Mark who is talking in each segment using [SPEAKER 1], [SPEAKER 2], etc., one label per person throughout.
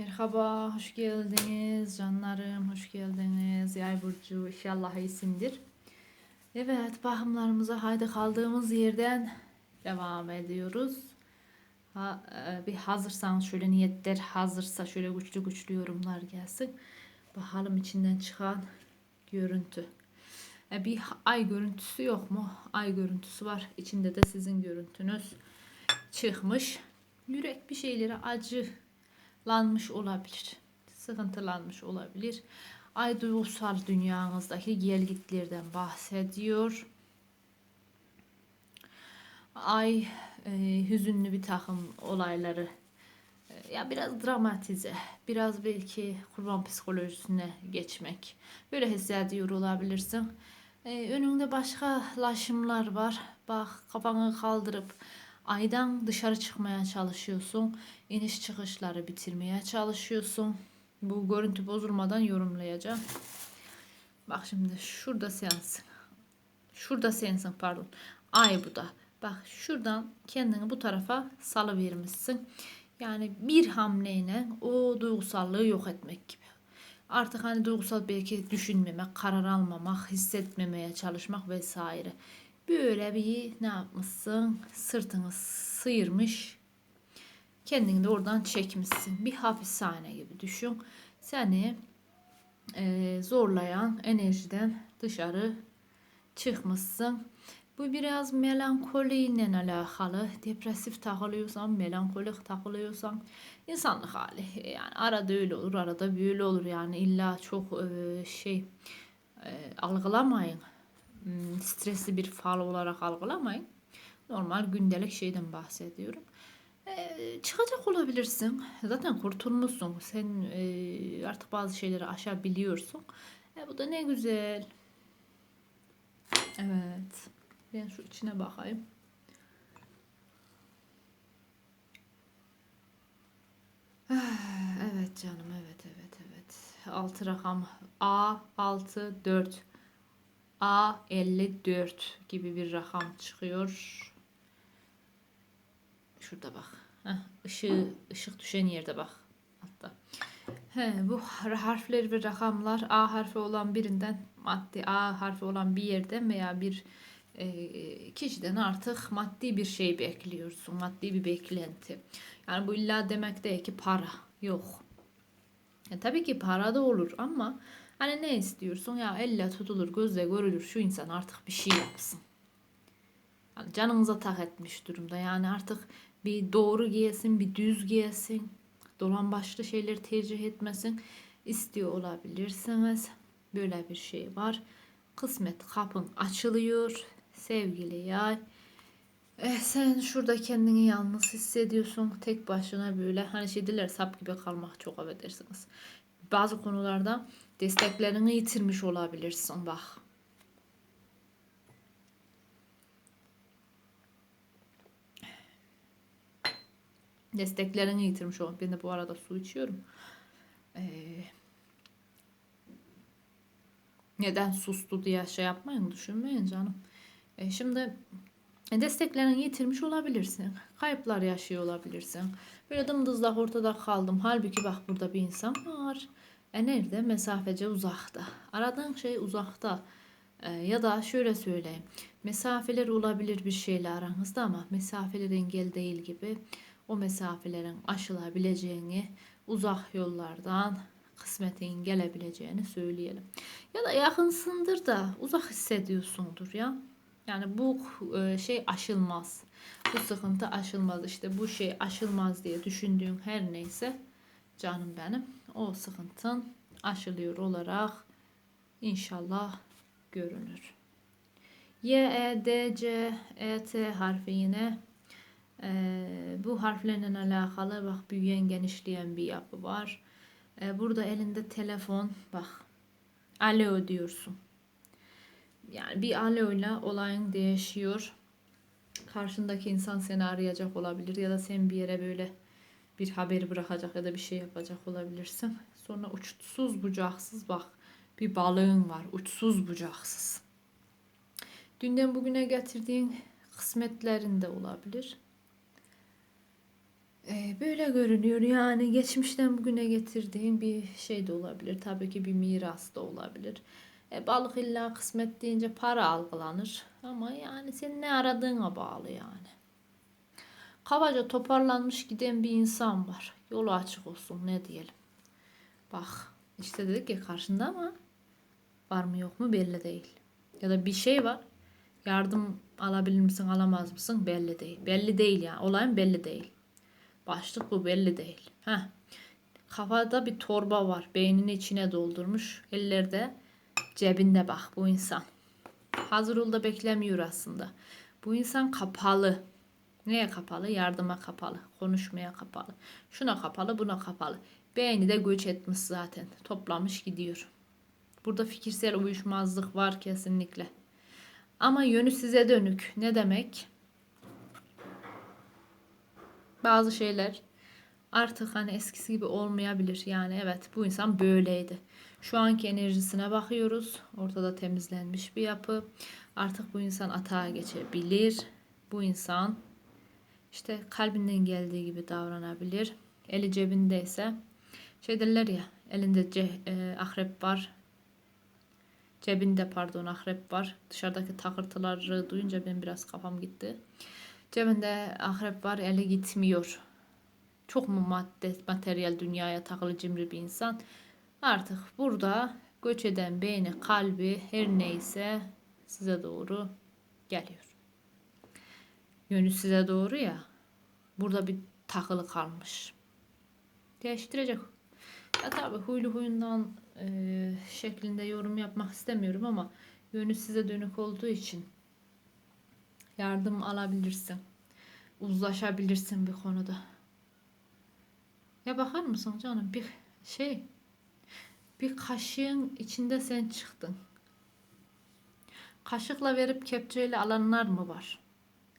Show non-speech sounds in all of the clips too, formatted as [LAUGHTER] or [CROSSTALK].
[SPEAKER 1] Merhaba, hoş geldiniz canlarım, hoş geldiniz. Yay burcu inşallah iyisindir. Evet, bakımlarımıza haydi kaldığımız yerden devam ediyoruz. Ha, e, bir hazırsanız şöyle niyetler hazırsa şöyle güçlü güçlü yorumlar gelsin. Bakalım içinden çıkan görüntü. E, bir ay görüntüsü yok mu? Ay görüntüsü var. İçinde de sizin görüntünüz çıkmış. Yürek bir şeylere acılanmış olabilir. Sıkıntılanmış olabilir. Ay duygusal dünyanızdaki gelgitlerden bahsediyor. Ay e, hüzünlü bir takım olayları e, ya biraz dramatize, biraz belki kurban psikolojisine geçmek. Böyle hissediyor olabilirsin. E, önünde başka laşımlar var. Bak kafanı kaldırıp aydan dışarı çıkmaya çalışıyorsun. İniş çıkışları bitirmeye çalışıyorsun. Bu görüntü bozulmadan yorumlayacağım. Bak şimdi şurada sensin. Şurada sensin pardon. Ay bu da. Bak şuradan kendini bu tarafa salıvermişsin. Yani bir hamleyle o duygusallığı yok etmek gibi. Artık hani duygusal belki düşünmemek, karar almamak, hissetmemeye çalışmak vesaire. Böyle bir ne yapmışsın? Sırtını sıyırmış. Kendini de oradan çekmişsin. Bir hapishane gibi düşün. Seni e, zorlayan enerjiden dışarı çıkmışsın. Bu biraz melankoliyle alakalı. Depresif takılıyorsan, melankolik takılıyorsan insanlık hali. Yani arada öyle olur, arada böyle olur. Yani illa çok e, şey e, algılamayın. Hmm, stresli bir fal olarak algılamayın. Normal gündelik şeyden bahsediyorum. E, çıkacak olabilirsin. Zaten kurtulmuşsun. Sen e, artık bazı şeyleri aşabiliyorsun. E, bu da ne güzel. Evet. Ben şu içine bakayım. Ah, Evet canım evet evet evet. 6 rakam A 6 4 A 54 gibi bir rakam çıkıyor. Şurada bak. Heh, ışığı, ışık düşen yerde bak. Hatta. He, bu harfler ve rakamlar A harfi olan birinden maddi A harfi olan bir yerden veya bir e, kişiden artık maddi bir şey bekliyorsun. Maddi bir beklenti. Yani bu illa demek değil ki para. Yok. E, tabii ki para da olur ama hani ne istiyorsun? Ya elle tutulur, gözle görülür. Şu insan artık bir şey yapsın. Yani canınıza tak etmiş durumda. Yani artık bir doğru giyesin, bir düz giyesin. Dolan başlı şeyleri tercih etmesin. istiyor olabilirsiniz. Böyle bir şey var. Kısmet kapın açılıyor. Sevgili yay. Eh, sen şurada kendini yalnız hissediyorsun. Tek başına böyle hani şey diler sap gibi kalmak çok affedersiniz. Bazı konularda desteklerini yitirmiş olabilirsin bak. Desteklerini yitirmiş ol. Ben de bu arada su içiyorum. Ee, neden sustu diye şey yapmayın düşünmeyin canım. E, şimdi desteklerini yitirmiş olabilirsin. Kayıplar yaşıyor olabilirsin. Böyle dımdızlak ortada kaldım. Halbuki bak burada bir insan var. E nerede? Mesafece uzakta. Aradığın şey uzakta. E, ya da şöyle söyleyeyim. Mesafeler olabilir bir şeyle aranızda ama mesafeler engel değil gibi. O mesafelerin aşılabileceğini uzak yollardan kısmetin gelebileceğini söyleyelim. Ya da yakınsındır da uzak hissediyorsundur ya. Yani bu e, şey aşılmaz. Bu sıkıntı aşılmaz. İşte bu şey aşılmaz diye düşündüğün her neyse canım benim o sıkıntın aşılıyor olarak inşallah görünür. Y, E, D, C, E, T harfi yine e, bu harflerle alakalı bak büyüyen genişleyen bir yapı var. E, burada elinde telefon bak alo diyorsun yani bir aloyla olayın değişiyor. Karşındaki insan seni arayacak olabilir ya da sen bir yere böyle bir haber bırakacak ya da bir şey yapacak olabilirsin. Sonra uçsuz bucaksız bak bir balığın var uçsuz bucaksız. Dünden bugüne getirdiğin kısmetlerin de olabilir. Ee, böyle görünüyor yani geçmişten bugüne getirdiğin bir şey de olabilir. Tabii ki bir miras da olabilir. E, balık illa kısmet deyince para algılanır. Ama yani senin ne aradığına bağlı yani. Kabaca toparlanmış giden bir insan var. Yolu açık olsun ne diyelim. Bak işte dedik ya karşında ama var mı yok mu belli değil. Ya da bir şey var. Yardım alabilir misin alamaz mısın belli değil. Belli değil yani olayın belli değil. Başlık bu belli değil. Heh. Kafada bir torba var. Beynini içine doldurmuş. Ellerde cebinde bak bu insan. Hazır ol da beklemiyor aslında. Bu insan kapalı. Neye kapalı? Yardıma kapalı. Konuşmaya kapalı. Şuna kapalı, buna kapalı. Beyni de göç etmiş zaten. Toplamış gidiyor. Burada fikirsel uyuşmazlık var kesinlikle. Ama yönü size dönük. Ne demek? Bazı şeyler artık hani eskisi gibi olmayabilir. Yani evet bu insan böyleydi. Şu anki enerjisine bakıyoruz. Ortada temizlenmiş bir yapı. Artık bu insan atağa geçebilir. Bu insan işte kalbinden geldiği gibi davranabilir. Eli cebindeyse şey derler ya elinde ce, e, akrep var. Cebinde pardon akrep var. Dışarıdaki takırtıları duyunca ben biraz kafam gitti. Cebinde akrep var eli gitmiyor. Çok mu madde, materyal dünyaya takılı cimri bir insan. Artık burada göç eden beyni, kalbi her neyse size doğru geliyor. Yönü size doğru ya. Burada bir takılı kalmış. Değiştirecek. Ya tabi huylu huyundan e, şeklinde yorum yapmak istemiyorum ama yönü size dönük olduğu için yardım alabilirsin. Uzlaşabilirsin bir konuda. Ya bakar mısın canım bir şey bir kaşığın içinde sen çıktın. Kaşıkla verip kepçeyle alanlar mı var?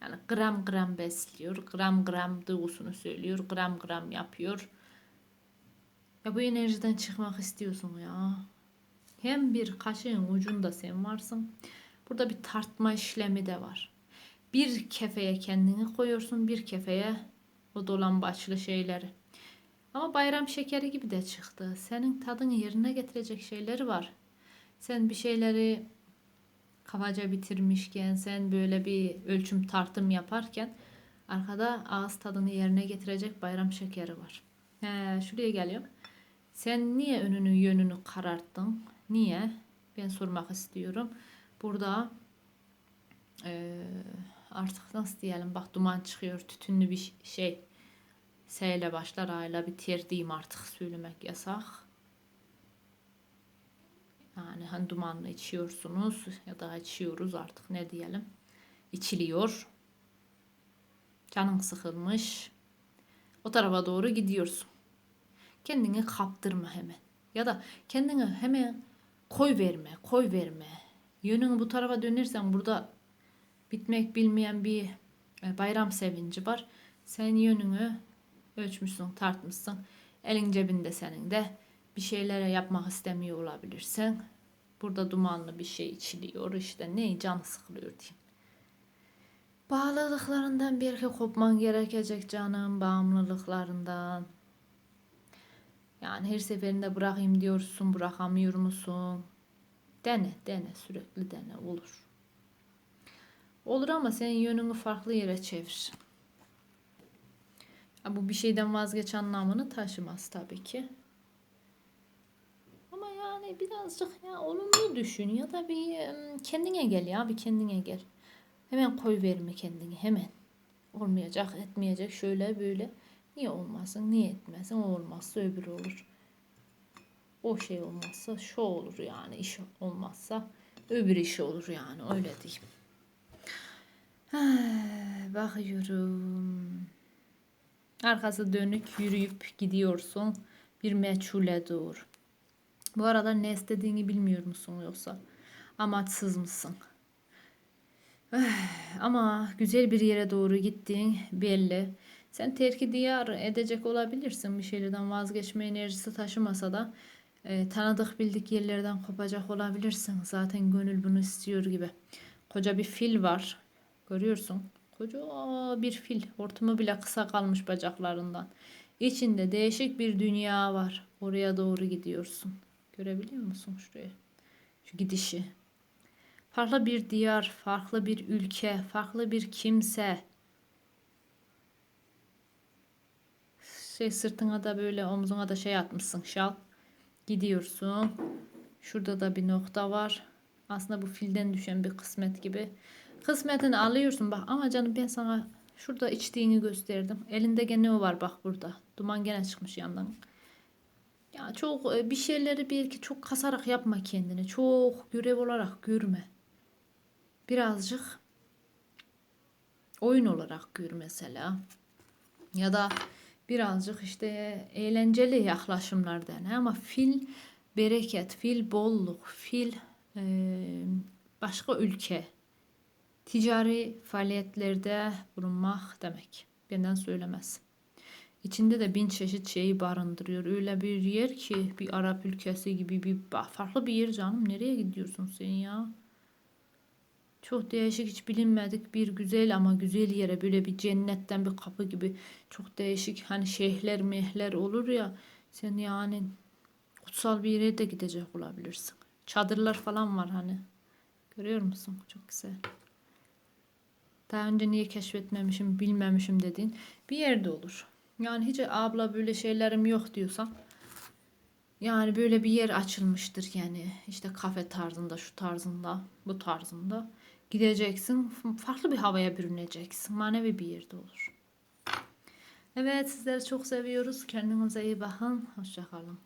[SPEAKER 1] Yani gram gram besliyor, gram gram duygusunu söylüyor, gram gram yapıyor. Ya bu enerjiden çıkmak istiyorsun ya. Hem bir kaşığın ucunda sen varsın. Burada bir tartma işlemi de var. Bir kefeye kendini koyuyorsun, bir kefeye o dolan başlı şeyleri. Ama bayram şekeri gibi de çıktı. Senin tadını yerine getirecek şeyleri var. Sen bir şeyleri kafaca bitirmişken, sen böyle bir ölçüm tartım yaparken arkada ağız tadını yerine getirecek bayram şekeri var. He, şuraya geliyorum. Sen niye önünü yönünü kararttın? Niye? Ben sormak istiyorum. Burada e, artık nasıl diyelim bak duman çıkıyor tütünlü bir şey S ile başlar A ile biter diyeyim artık söylemek yasak. Yani hani dumanlı içiyorsunuz ya da içiyoruz artık ne diyelim. İçiliyor. Canın sıkılmış. O tarafa doğru gidiyorsun. Kendini kaptırma hemen. Ya da kendini hemen koy verme, koy verme. Yönünü bu tarafa dönersen burada bitmek bilmeyen bir e, bayram sevinci var. Sen yönünü ölçmüşsün, tartmışsın. Elin cebinde senin de bir şeylere yapmak istemiyor olabilirsin. Burada dumanlı bir şey içiliyor işte ne canı sıkılıyor diyeyim. Bağlılıklarından belki kopman gerekecek canım, bağımlılıklarından. Yani her seferinde bırakayım diyorsun, bırakamıyor musun? Dene, dene, sürekli dene, olur. Olur ama senin yönünü farklı yere çevir. Bu bir şeyden vazgeç anlamını taşımaz tabii ki. Yani birazcık ya olumlu düşün ya da bir kendine gel ya bir kendine gel. Hemen koy verme kendini hemen. Olmayacak etmeyecek şöyle böyle. Niye olmasın niye etmesin o olmazsa öbür olur. O şey olmazsa şu olur yani iş olmazsa öbür iş olur yani öyle diyeyim. bakıyorum. Arkası dönük yürüyüp gidiyorsun. Bir meçhule doğru. Bu arada ne istediğini bilmiyor musun yoksa amaçsız mısın? [SIGHS] Ama güzel bir yere doğru gittiğin belli. Sen terki diyar edecek olabilirsin bir şeylerden vazgeçme enerjisi taşımasa da e, tanıdık bildik yerlerden kopacak olabilirsin. Zaten gönül bunu istiyor gibi. Koca bir fil var. Görüyorsun. Koca bir fil. Hortumu bile kısa kalmış bacaklarından. İçinde değişik bir dünya var. Oraya doğru gidiyorsun. Görebiliyor musun şuraya? Şu gidişi. Farklı bir diyar, farklı bir ülke, farklı bir kimse. Şey sırtına da böyle omzuna da şey atmışsın şal. Gidiyorsun. Şurada da bir nokta var. Aslında bu filden düşen bir kısmet gibi. Kısmetini alıyorsun bak ama canım ben sana şurada içtiğini gösterdim. Elinde gene o var bak burada. Duman gene çıkmış yandan. Ya çok e, bir şeyleri belki çok kasarak yapma kendini. Çok görev olarak görme. Birazcık oyun olarak gör mesela. Ya da birazcık işte eğlenceli yaklaşımlar dene ama fil bereket, fil bolluk, fil e, başka ülke, ticari faaliyetlerde bulunmak demek. Benden söylemez. İçinde de bin çeşit şeyi barındırıyor. Öyle bir yer ki bir Arap ülkesi gibi bir farklı bir yer canım. Nereye gidiyorsun sen ya? Çok değişik hiç bilinmedik bir güzel ama güzel yere böyle bir cennetten bir kapı gibi çok değişik hani şeyhler mehler olur ya sen yani kutsal bir yere de gidecek olabilirsin. Çadırlar falan var hani. Görüyor musun? Çok güzel. Daha önce niye keşfetmemişim, bilmemişim dediğin bir yerde olur. Yani hiç abla böyle şeylerim yok diyorsan yani böyle bir yer açılmıştır yani işte kafe tarzında, şu tarzında, bu tarzında gideceksin. Farklı bir havaya bürüneceksin. Manevi bir yerde olur. Evet sizleri çok seviyoruz. Kendinize iyi bakın. Hoşçakalın.